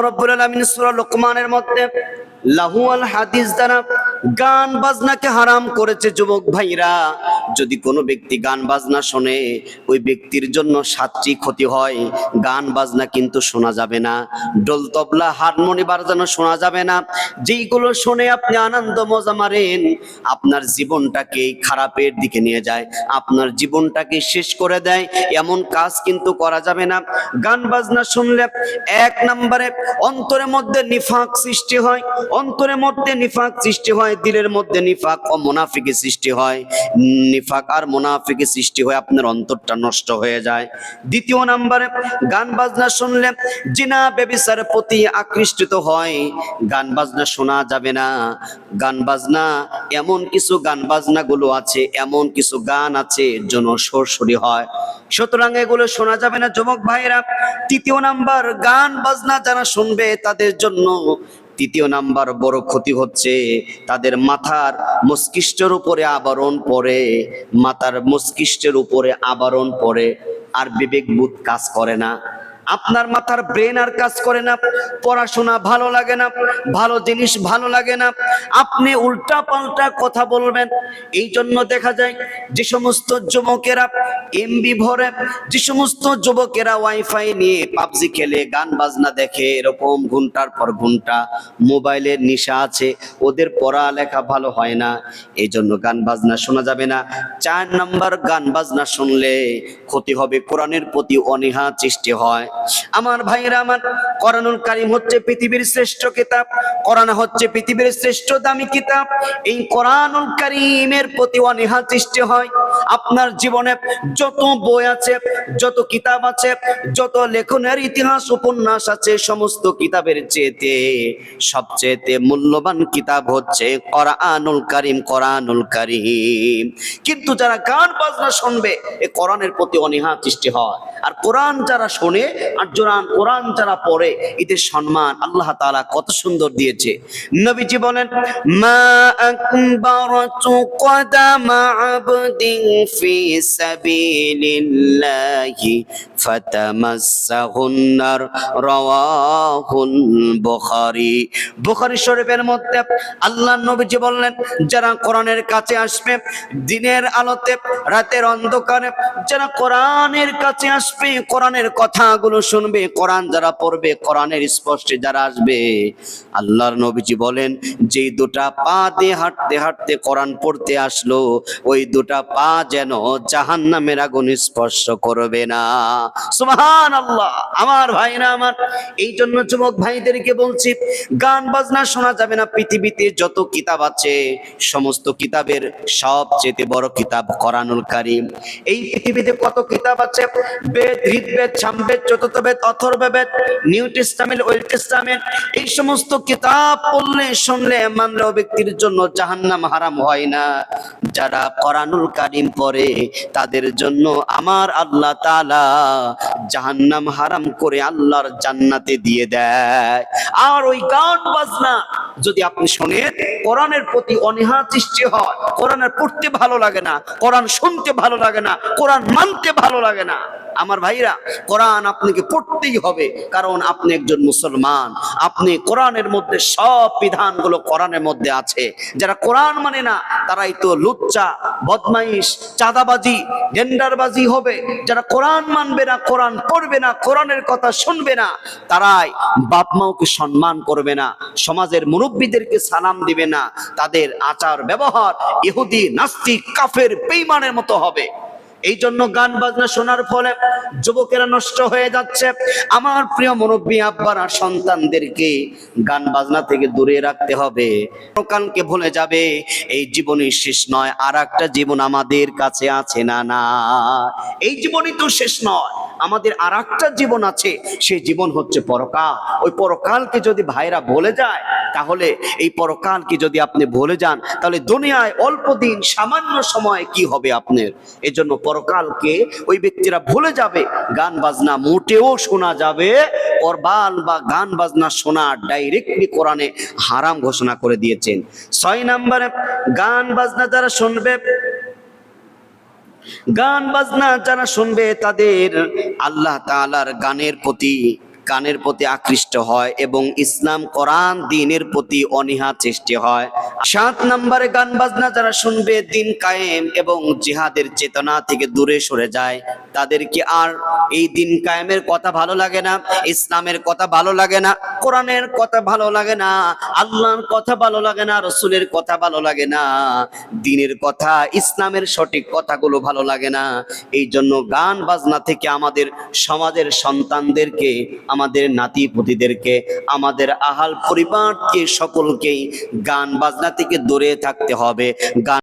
রব্বুল আলামিন সূরা লোকমানের মধ্যে লাহুয়াল হাদিস দ্বারা গান বাজনাকে হারাম করেছে যুবক ভাইরা। যদি কোনো ব্যক্তি গান বাজনা শোনে, ওই ব্যক্তির জন্য সাতটি ক্ষতি হয়। গান বাজনা কিন্তু শোনা যাবে না। ডোল তবলা, হারমোনি বাজানো শোনা যাবে না। যেইগুলো শুনে আপনি আনন্দ, মজা মারেন, আপনার জীবনটাকে খারাপের দিকে নিয়ে যায়। আপনার জীবনটাকে শেষ করে দেয়। এমন কাজ কিন্তু করা যাবে না। গান বাজনা শুনলে এক নম্বরে অন্তরের মধ্যে নিফাক সৃষ্টি হয়। অন্তরের মধ্যে নিফাক সৃষ্টি হয়। দিলের মধ্যে নিফাক ও মুনাফিকের সৃষ্টি হয়। নিফাক আর মুনাফিকের সৃষ্টি হয় আপনার অন্তরটা নষ্ট হয়ে যায়। দ্বিতীয় নম্বরে, গান বাজনা শুনলে জিনা বেবিচারের প্রতি আকৃষ্টিত হয়। গান বাজনা শোনা যাবে না। গান বাজনা, এমন কিছু গান বাজনা গুলো আছে, এমন কিছু গান আছে যেন সরসরি হয়। সুতরাং এগুলো শোনা যাবে না যুবক ভাইরা তৃতীয় নাম্বার, গান বাজনা যারা শুনবে তাদের জন্য তৃতীয় নাম্বার বড় ক্ষতি হচ্ছে তাদের মাথার মস্তিষ্কের উপরে আবরণ পড়ে। মাথার মস্তিষ্কের উপরে আবরণ পড়ে আর বিবেক কাজ করে না। আপনার মাথার ব্রেন আর কাজ করে না, পড়াশোনা ভালো লাগে না, ভালো জিনিস ভালো লাগে না, আপনি উল্টা পাল্টা কথা বলবেন। এই জন্য দেখা যায় যে সমস্ত যুবকেরা এমবি ভরে, যে সমস্ত যুবকেরা ওয়াইফাই নিয়ে পাবজি খেলে, গান বাজনা দেখে, এরকম ঘণ্টার পর ঘণ্টা মোবাইলের নেশা আছে, ওদের পড়ালেখা ভালো হয় না এই জন্য গান বাজনা শোনা যাবে না। চার নাম্বার গান বাজনা শুনলে ক্ষতি হবে, কোরআনের প্রতি অনীহা সৃষ্টি হয়। আমার ভাইয়েরা, আমার কোরআনুল কারিম হচ্ছে পৃথিবীর শ্রেষ্ঠ কিতাব, কোরআন হচ্ছে পৃথিবীর শ্রেষ্ঠ দামি কিতাব। এই কোরআনুল কারিমের প্রতি অনীহা সৃষ্টি হয়। আপনার জীবনে যত বই আছে, যত কিতাব আছে, যত লেখনের ইতিহাস, উপন্যাস আছে, সমস্ত কিতাবের চেয়েতে সবচেয়েতে মূল্যবান কিতাব হচ্ছে কোরআনুল কারিম কোরআনুল কারিম। কিন্তু যারা গান বাজনা শুনবে, এ কোরআনের প্রতি অনীহা সৃষ্টি হয়। আর কোরআন যারা শোনে, আর জোরান কোরআন যারা পড়ে, এদের সম্মান আল্লাহ তাআলা কত সুন্দর দিয়েছে। নবীজি বলেন, মা আকবারাতু কদামা আবদিন ফি সাবিলিল্লাহি ফাতামাসসাহুন নার রাওয়াহুল বুখারী বুখারী শরীফের মধ্যে আল্লাহ নবীজি বললেন, যারা কোরআনের কাছে আসবে, দিনের আলোতে, রাতের অন্ধকারে, যারা কোরআনের কাছে আসবে, কোরআনের কথাগুলো শুনবে, কোরআন যারা পড়বে, কোরআনের স্পর্শে যারা আসবে, আল্লাহর নবীজি বলেন, যেই দুটা পা দিয়ে হাঁটতে হাঁটতে কোরআন পড়তে আসলো, ওই দুটা পা যেন জাহান্নামের আগুন স্পর্শ করবে না। সুবহান আল্লাহ আমার ভাইরা, আমার এই জন্য যুবক ভাইদেরকে বলছি, গান, বাজনা শোনা যাবে না। পৃথিবীতে যত কিতাব আছে, সমস্ত কিতাবের সবচেয়ে বড় কিতাব কোরআনুল কারিম। এই পৃথিবীতে কত কিতাব আছে? Veda, Rigveda, Samaveda, চতুর্থবেদ, Atharvaveda, new testament, old testament, এই সমস্ত কিতাব পড়লে, শুনলে, মানলে ব্যক্তির জন্য জাহান্নাম হারাম হয় না। যারা কোরআনুল কারীম পড়ে তাদের জন্য আমার আল্লাহ তাআলা জাহান্নাম হারাম করে আল্লাহর জান্নাতে দিয়ে দেয়। আর ওই গান বাজনা যদি আপনি শোনেন, কোরআনের প্রতি অনীহা সৃষ্টি হয়, কোরআনের পড়তে ভালো লাগে না, কোরআন শুনতে ভালো লাগে না, কোরআন মানতে ভালো লাগে না। আমার ভাইরা, কোরআন আপনাকে পড়তেই হবে, কারণ আপনি একজন মুসলমান। আপনি কোরআনের মধ্যে সব বিধানগুলো কোরআনের মধ্যে আছে। যারা কোরআন মানে না, তারাই তো লুচ্চা বদমাইশ, চাঁদাবাজি, জেন্ডারবাজি হবে। যারা কোরআন মানবে না, কোরআন পড়বে না, কোরআনের কথা শুনবে না, তারাই বাপ মাওকে সম্মান করবে না, সমাজের মুরব্বীদেরকে সালাম দিবে না, তাদের আচার ব্যবহার ইহুদি, নাস্তিক, কাফের বেইমানের মতো হবে। এই জন্য গান বাজনা শোনার ফলে যুবকেরা নষ্ট হয়ে যাচ্ছে। আমার প্রিয় মুরব্বী, আব্বারা সন্তানদেরকে গান বাজনা থেকে দূরে রাখতে হবে। প্রকালকে ভুলে যাবে, এই জীবনই শেষ নয় আর একটা জীবন আমাদের কাছে আছে না না। এই জীবনই তো শেষ নয়, আমাদের আর একটা জীবন আছে সেই জীবন হচ্ছে পরকাল। ওই পরকালকে যদি ভাইরা বলে যায় তাহলে এই পরকালকে যদি আপনি ভুলে যান, তাহলে দুনিয়ায় অল্প দিন সামান্য সময় কি হবে আপনার? এজন্য পরকালকে ওই ব্যক্তিরা ভুলে যাবে, গান বাজনা মোটেও শোনা যাবে পরবাল বা গান বাজনা শোনা ডাইরেক্টলি কোরআনে হারাম ঘোষণা করে দিয়েছেন। ছয় নম্বরে, গান বাজনা যারা শুনবে, গান বাজনা যারা শুনবে তাদের আল্লাহ তাআলার গানের প্রতি গানের প্রতি আকৃষ্ট হয় এবং ইসলাম, কোরআন, দিনের প্রতি অনীহা সৃষ্টি হয়। সাত নম্বরে গান বাজনা যারা শুনবে, দিন কায়েম এবং জিহাদের চেতনা থেকে দূরে সরে যায়। তাদেরকে আর এই দিন কায়েমের কথা ভালো লাগে না, ইসলামের কথা ভালো লাগে না, কোরআনের কথা ভালো লাগে না, আল্লাহর কথা ভালো লাগে না, রসুলের কথা ভালো লাগে না। দিনের কথা, ইসলামের সঠিক কথাগুলো ভালো লাগে না। এই জন্য গান বাজনা থেকে আমাদের সমাজের সন্তানদেরকে, আমাদের নাতি পুতিদেরকে আমাদের আহাল পরিবারকে সকলকেই গান বাজনা থেকে দূরে থাকতে হবে। গান